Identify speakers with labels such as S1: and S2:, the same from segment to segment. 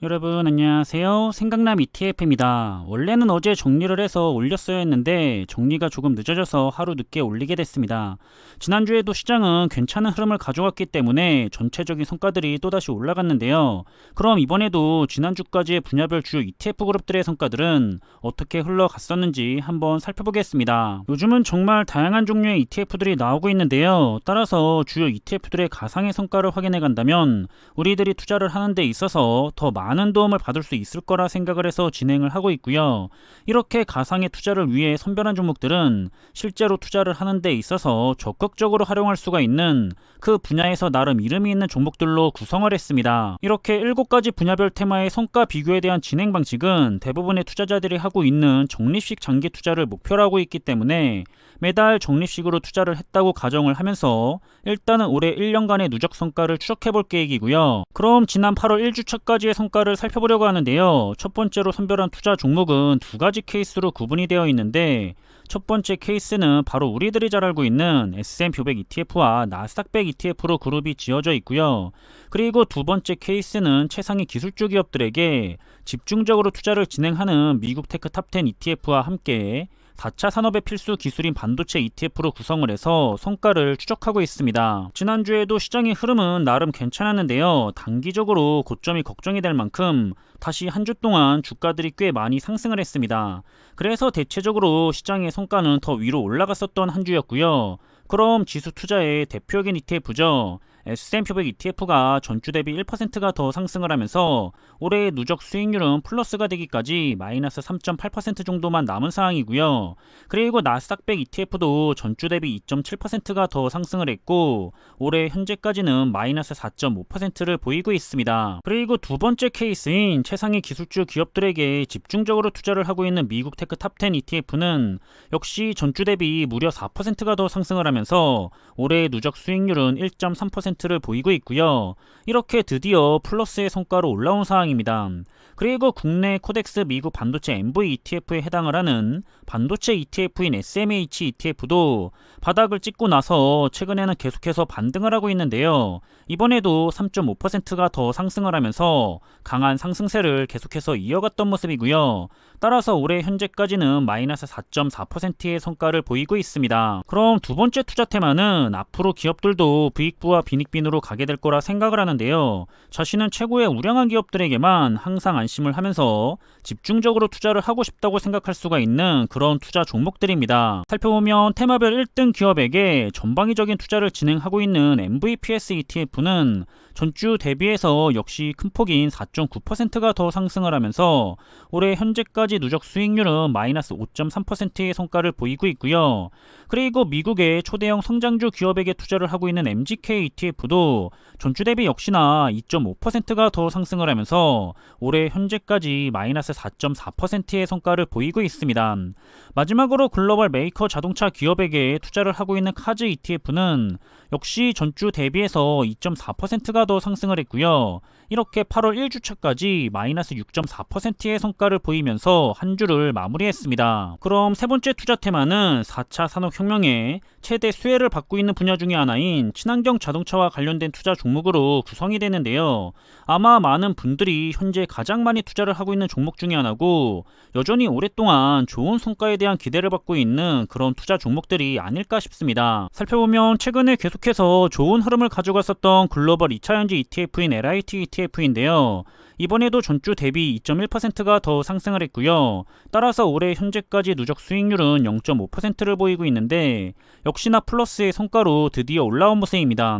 S1: 여러분 안녕하세요. 생각남 ETF입니다. 원래는 어제 정리를 해서 올렸어야 했는데 정리가 조금 늦어져서 하루 늦게 올리게 됐습니다. 지난주에도 시장은 괜찮은 흐름을 가져왔기 때문에 전체적인 성과들이 또다시 올라갔는데요. 그럼 이번에도 지난주까지의 분야별 주요 ETF 그룹들의 성과들은 어떻게 흘러갔었는지 한번 살펴보겠습니다. 요즘은 정말 다양한 종류의 ETF들이 나오고 있는데요. 따라서 주요 ETF들의 가상의 성과를 확인해 간다면 우리들이 투자를 하는 데 있어서 더 많은 많은 도움을 받을 수 있을 거라 생각을 해서 진행을 하고 있고요. 이렇게 가상의 투자를 위해 선별한 종목들은 실제로 투자를 하는 데 있어서 적극적으로 활용할 수가 있는 그 분야에서 나름 이름이 있는 종목들로 구성을 했습니다. 이렇게 7가지 분야별 테마의 성과 비교에 대한 진행 방식은 대부분의 투자자들이 하고 있는 적립식 장기 투자를 목표로 하고 있기 때문에 매달 적립식으로 투자를 했다고 가정을 하면서 일단은 올해 1년간의 누적 성과를 추적해 볼 계획이고요. 그럼 지난 8월 1주차까지의 성과 를 살펴보려고 하는데요. 첫 번째로 선별한 투자 종목은 두 가지 케이스로 구분이 되어 있는데 첫 번째 케이스는 바로 우리들이 잘 알고 있는 S&P 500 ETF와 나스닥 100 ETF로 그룹이 지어져 있고요. 그리고 두 번째 케이스는 최상위 기술주 기업들에게 집중적으로 투자를 진행하는 미국 테크 탑10 ETF와 함께 4차 산업의 필수 기술인 반도체 ETF로 구성을 해서 성과를 추적하고 있습니다. 지난주에도 시장의 흐름은 나름 괜찮았는데요. 단기적으로 고점이 걱정이 될 만큼 다시 한 주 동안 주가들이 꽤 많이 상승을 했습니다. 그래서 대체적으로 시장의 성과는 더 위로 올라갔었던 한 주였고요. 그럼 지수 투자의 대표적인 ETF죠. S&P 500 ETF가 전주 대비 1%가 더 상승을 하면서 올해의 누적 수익률은 플러스가 되기까지 마이너스 3.8% 정도만 남은 상황이고요. 그리고 나스닥 100 ETF도 전주 대비 2.7%가 더 상승을 했고 올해 현재까지는 마이너스 4.5%를 보이고 있습니다. 그리고 두 번째 케이스인 최상위 기술주 기업들에게 집중적으로 투자를 하고 있는 미국 테크 탑10 ETF는 역시 전주 대비 무려 4%가 더 상승을 하면서 올해의 누적 수익률은 1.3% 10%를 보이고 있고요. 이렇게 드디어 플러스의 성과로 올라온 상황입니다. 그리고 국내 코덱스 미국 반도체 MV ETF에 해당을 하는 반도체 ETF인 SMH ETF도 바닥을 찍고 나서 최근에는 계속해서 반등을 하고 있는데요. 이번에도 3.5%가 더 상승을 하면서 강한 상승세를 계속해서 이어갔던 모습이고요. 따라서 올해 현재까지는 마이너스 4.4%의 성과를 보이고 있습니다. 그럼 두 번째 투자 테마는 앞으로 기업들도 부익부와 빈익빈으로 가게 될 거라 생각을 하는데요. 자신은 최고의 우량한 기업들에게만 항상 안 심을 하면서 집중적으로 투자를 하고 싶다고 생각할 수가 있는 그런 투자 종목들입니다. 살펴보면 테마별 1등 기업에게 전방위적인 투자를 진행하고 있는 MVPS ETF는 전주 대비해서 역시 큰 폭인 4.9%가 더 상승을 하면서 올해 현재까지 누적 수익률은 마이너스 5.3%의 성과를 보이고 있고요. 그리고 미국의 초대형 성장주 기업에게 투자를 하고 있는 MGK ETF도 전주 대비 역시나 2.5%가 더 상승을 하면서 올해 현재까지 마이너스 4.4%의 성과를 보이고 있습니다. 마지막으로 글로벌 메이커 자동차 기업에게 투자를 하고 있는 카즈 ETF는 역시 전주 대비해서 2.4%가 더 상승을 했고요. 이렇게 8월 1주차까지 마이너스 6.4%의 성과를 보이면서 한 주를 마무리했습니다. 그럼 세 번째 투자 테마는 4차 산업혁명에 최대 수혜를 받고 있는 분야 중의 하나인 친환경 자동차와 관련된 투자 종목으로 구성이 되는데요. 아마 많은 분들이 현재 가장 많이 투자를 하고 있는 종목 중의 하나고 여전히 오랫동안 좋은 성과에 대한 기대를 받고 있는 그런 투자 종목들이 아닐까 싶습니다. 살펴보면 최근에 계속해서 좋은 흐름을 가져갔었던 글로벌 2차 연지 ETF인 LIT ETF인데요. 이번에도 전주 대비 2.1%가 더 상승을 했고요. 따라서 올해 현재까지 누적 수익률은 0.5%를 보이고 있는데 역시나 플러스의 성과로 드디어 올라온 모습입니다.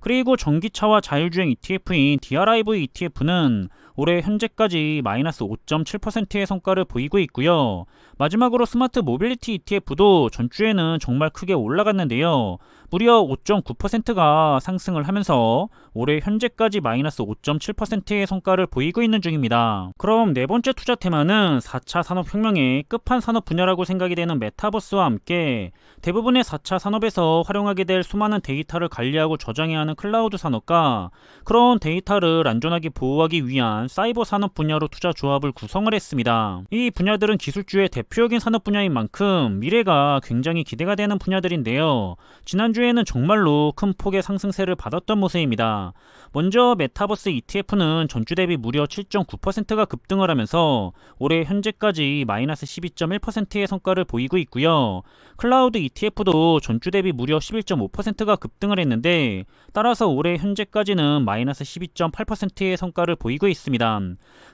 S1: 그리고 전기차와 자율주행 ETF인 DRIV ETF는 올해 현재까지 마이너스 5.7%의 성과를 보이고 있고요. 마지막으로 스마트 모빌리티 ETF도 전주에는 정말 크게 올라갔는데요. 무려 5.9%가 상승을 하면서 올해 현재까지 마이너스 5.7%의 성과를 보이고 있는 중입니다. 그럼 네 번째 투자 테마는 4차 산업혁명의 끝판 산업 분야라고 생각이 되는 메타버스와 함께 대부분의 4차 산업에서 활용하게 될 수많은 데이터를 관리하고 저장해야 하는 클라우드 산업과 그런 데이터를 안전하게 보호하기 위한 사이버 산업 분야로 투자 조합을 구성을 했습니다. 이 분야들은 기술주의 대표적인 산업 분야인 만큼 미래가 굉장히 기대가 되는 분야들인데요. 지난주 지난주에는 정말로 큰 폭의 상승세를 받았던 모습입니다. 먼저 메타버스 ETF는 전주 대비 무려 7.9%가 급등을 하면서 올해 현재까지 마이너스 12.1%의 성과를 보이고 있고요. 클라우드 ETF도 전주 대비 무려 11.5%가 급등을 했는데 따라서 올해 현재까지는 마이너스 12.8%의 성과를 보이고 있습니다.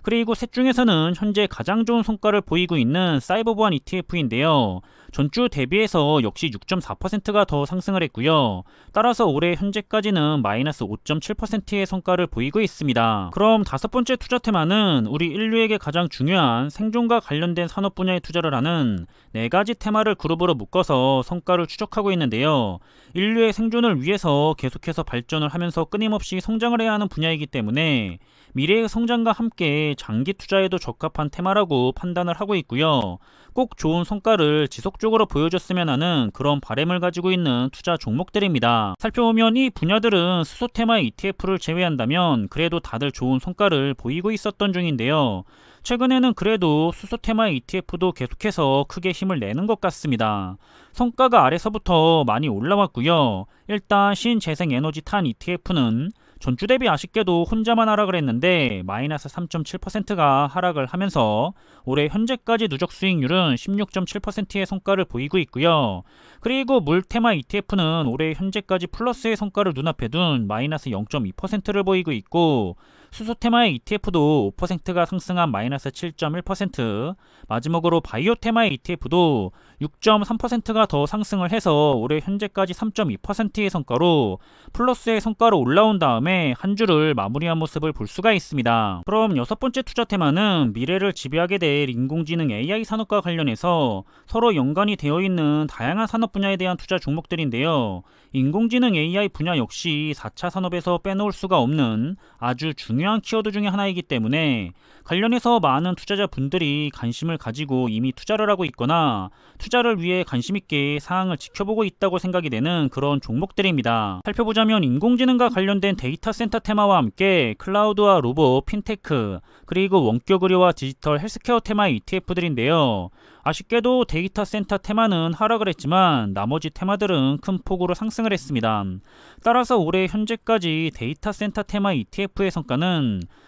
S1: 그리고 셋 중에서는 현재 가장 좋은 성과를 보이고 있는 사이버 보안 ETF인데요. 전주 대비해서 역시 6.4%가 더 상승을 했고요. 따라서 올해 현재까지는 마이너스 5.7%의 성과를 보이고 있습니다. 그럼 다섯 번째 투자 테마는 우리 인류에게 가장 중요한 생존과 관련된 산업 분야에 투자를 하는 네 가지 테마를 그룹으로 묶어서 성과를 추적하고 있는데요. 인류의 생존을 위해서 계속해서 발전을 하면서 끊임없이 성장을 해야 하는 분야이기 때문에 미래의 성장과 함께 장기 투자에도 적합한 테마라고 판단을 하고 있고요. 꼭 좋은 성과를 지속적으로 보여줬으면 하는 그런 바램을 가지고 있는 투자 종목들입니다. 살펴보면 이 분야들은 수소 테마 ETF를 제외한다면 그래도 다들 좋은 성과를 보이고 있었던 중인데요. 최근에는 그래도 수소 테마 ETF도 계속해서 크게 힘을 내는 것 같습니다. 성과가 아래서부터 많이 올라왔고요. 일단 신재생 에너지 탄 ETF는 전주 대비 아쉽게도 혼자만 하락을 했는데 마이너스 3.7%가 하락을 하면서 올해 현재까지 누적 수익률은 16.7%의 성과를 보이고 있고요. 그리고 물 테마 ETF는 올해 현재까지 플러스의 성과를 눈앞에 둔 마이너스 0.2%를 보이고 있고 수소 테마의 ETF도 5%가 상승한 마이너스 7.1%, 마지막으로 바이오 테마의 ETF도 6.3%가 더 상승을 해서 올해 현재까지 3.2%의 성과로 플러스의 성과로 올라온 다음에 한 주를 마무리한 모습을 볼 수가 있습니다. 그럼 여섯 번째 투자 테마는 미래를 지배하게 될 인공지능 AI 산업과 관련해서 서로 연관이 되어 있는 다양한 산업 분야에 대한 투자 종목들인데요. 인공지능 AI 분야 역시 4차 산업에서 빼놓을 수가 없는 아주 중요한 키워드 중의 하나이기 때문에 관련해서 많은 투자자분들이 관심을 가지고 이미 투자를 하고 있거나 투자를 위해 관심있게 사항을 지켜보고 있다고 생각이 되는 그런 종목들입니다. 살펴보자면 인공지능과 관련된 데이터 센터 테마와 함께 클라우드와 로봇, 핀테크, 그리고 원격 의료와 디지털 헬스케어 테마 ETF들인데요. 아쉽게도 데이터 센터 테마는 하락을 했지만 나머지 테마들은 큰 폭으로 상승을 했습니다. 따라서 올해 현재까지 데이터 센터 테마 ETF의 성과는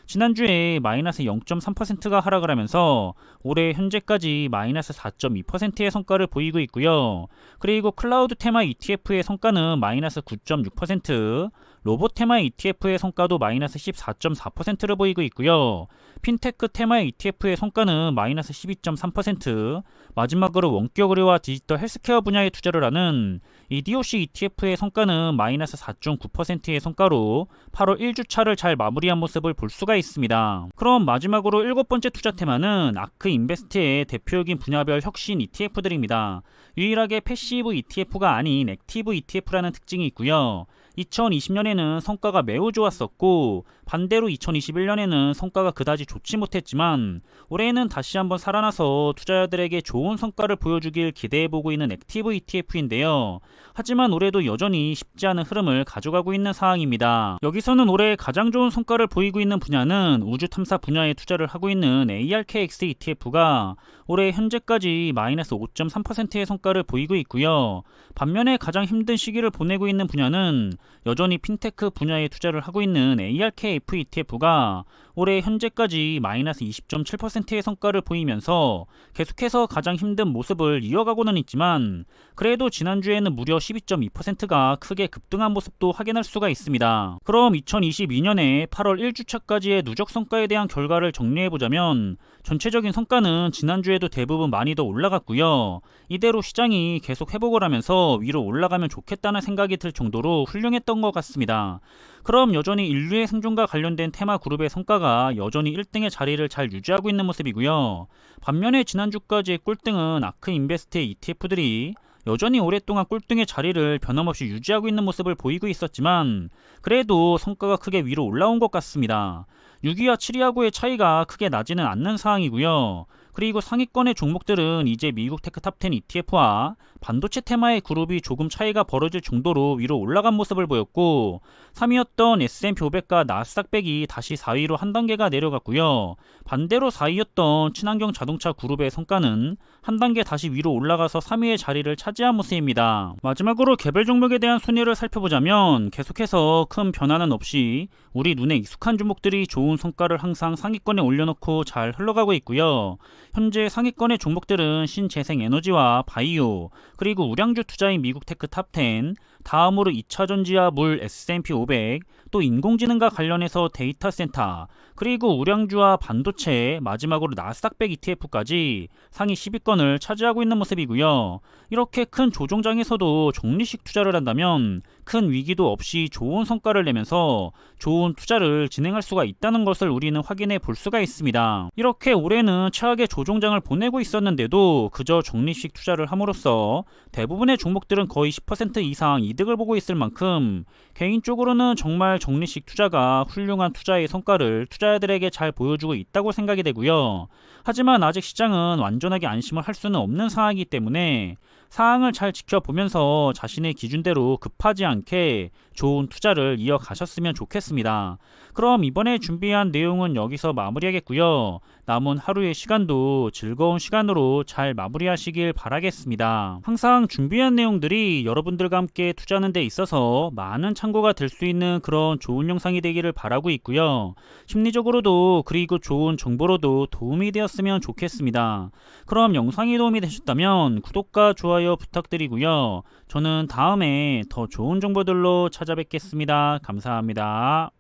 S1: 지난주에 마이너스 0.3%가 하락을 하면서 올해 현재까지 마이너스 4.2%의 성과를 보이고 있고요. 그리고 클라우드 테마 ETF의 성과는 마이너스 9.6%, 로봇 테마 ETF의 성과도 마이너스 14.4%를 보이고 있고요. 핀테크 테마 ETF의 성과는 마이너스 12.3%, 마지막으로 원격 의료와 디지털 헬스케어 분야에 투자를 하는 이 DOC ETF의 성과는 마이너스 4.9%의 성과로 8월 1주차를 잘 마무리한 모습을 볼 수가 있습니다. 그럼 마지막으로 일곱 번째 투자 테마는 아크 인베스트의 대표적인 분야별 혁신 ETF들입니다. 유일하게 패시브 ETF가 아닌 액티브 ETF라는 특징이 있고요. 2020년에는 성과가 매우 좋았었고 반대로 2021년에는 성과가 그다지 좋지 못했지만 올해는 다시 한번 살아나서 투자자들에게 좋은 성과를 보여주길 기대해보고 있는 액티브 ETF인데요. 하지만 올해도 여전히 쉽지 않은 흐름을 가져가고 있는 상황입니다. 여기서는 올해 가장 좋은 성과를 보이고 있는 분야는 우주 탐사 분야에 투자를 하고 있는 ARKX ETF가 올해 현재까지 마이너스 5.3%의 성과를 보이고 있고요. 반면에 가장 힘든 시기를 보내고 있는 분야는 여전히 핀테크 분야에 투자를 하고 있는 ARKF ETF가 올해 현재까지 마이너스 20.7%의 성과를 보이면서 계속해서 가장 힘든 모습을 이어가고는 있지만 그래도 지난주에는 무려 12.2%가 크게 급등한 모습도 확인할 수가 있습니다. 그럼 2022년에 8월 1주차까지의 누적 성과에 대한 결과를 정리해보자면 전체적인 성과는 지난주에도 대부분 많이 더 올라갔고요. 이대로 시장이 계속 회복을 하면서 위로 올라가면 좋겠다는 생각이 들 정도로 훌륭했던 것 같습니다. 그럼 여전히 인류의 생존과 관련된 테마 그룹의 성과가 여전히 1등의 자리를 잘 유지하고 있는 모습이고요. 반면에 지난주까지의 꼴등은 아크 인베스트의 ETF들이 여전히 오랫동안 꼴등의 자리를 변함없이 유지하고 있는 모습을 보이고 있었지만 그래도 성과가 크게 위로 올라온 것 같습니다. 6위와 7위하고의 차이가 크게 나지는 않는 상황이고요. 그리고 상위권의 종목들은 이제 미국 테크 탑10 ETF와 반도체 테마의 그룹이 조금 차이가 벌어질 정도로 위로 올라간 모습을 보였고 3위였던 S&P 500과 나스닥백이 다시 4위로 한 단계가 내려갔고요. 반대로 4위였던 친환경 자동차 그룹의 성과는 한 단계 다시 위로 올라가서 3위의 자리를 차지한 모습입니다. 마지막으로 개별 종목에 대한 순위를 살펴보자면 계속해서 큰 변화는 없이 우리 눈에 익숙한 종목들이 좋은 성과를 항상 상위권에 올려놓고 잘 흘러가고 있고요. 현재 상위권의 종목들은 신재생 에너지와 바이오, 그리고 우량주 투자인 미국 테크 탑10, 다음으로 2차 전지와 물 S&P 500, 또 인공지능과 관련해서 데이터 센터, 그리고 우량주와 반도체, 마지막으로 나스닥백 ETF까지 상위 10위권을 차지하고 있는 모습이고요. 이렇게 큰 조종장에서도 종리식 투자를 한다면 큰 위기도 없이 좋은 성과를 내면서 좋은 투자를 진행할 수가 있다는 것을 우리는 확인해 볼 수가 있습니다. 이렇게 올해는 최악의 조종장을 보내고 있었는데도 그저 적립식 투자를 함으로써 대부분의 종목들은 거의 10% 이상 이득을 보고 있을 만큼 개인적으로는 정말 적립식 투자가 훌륭한 투자의 성과를 투자자들에게 잘 보여주고 있다고 생각이 되고요. 하지만 아직 시장은 완전하게 안심을 할 수는 없는 상황이기 때문에 사항을 잘 지켜보면서 자신의 기준대로 급하지 않게 좋은 투자를 이어가셨으면 좋겠습니다. 그럼 이번에 준비한 내용은 여기서 마무리하겠고요. 남은 하루의 시간도 즐거운 시간으로 잘 마무리하시길 바라겠습니다. 항상 준비한 내용들이 여러분들과 함께 투자하는 데 있어서 많은 참고가 될 수 있는 그런 좋은 영상이 되기를 바라고 있고요. 심리적으로도 그리고 좋은 정보로도 도움이 되었으면 좋겠습니다. 그럼 영상이 도움이 되셨다면 구독과 좋아요 부탁드리고요. 저는 다음에 더 좋은 정보들로 찾아뵙겠습니다. 감사합니다.